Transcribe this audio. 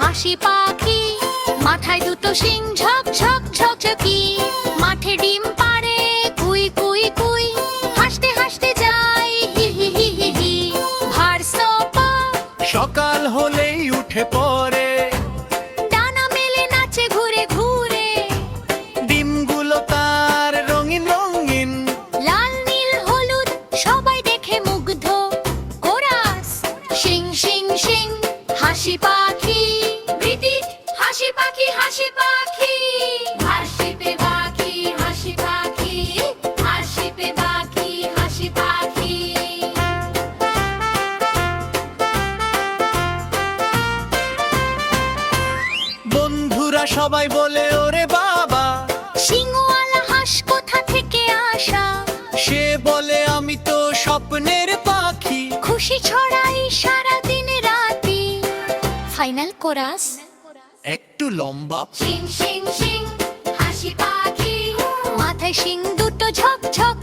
হাসি পাখি। মাথায় দুটো শিং, ঝক ঝক ঝকঝকি মাঠে ডিম পাড়ে, কুই কুই কুই। হাসতে হাসতে যাই, হি হি হি হি হি। সকাল হলেই উঠে পড়ে হাসি পাখি ব্রিটিশ হাসি পাখি হাসি পাখি। হাসিতে হাসি পাখি হাসিতে হাসি পাখি। বন্ধুরা সবাই বলে ওরে বাবা। সিংওয়ালা হাঁস কোথা থেকে আসা? সে বলে আমি তো স্বপ্নের পাখি। খুশি রাতি ফাইনাল কোরাস। একটু লম্বা। শিং শিং শিং হাসি পাখি। মাথায় শিং দুটো ঝক ঝক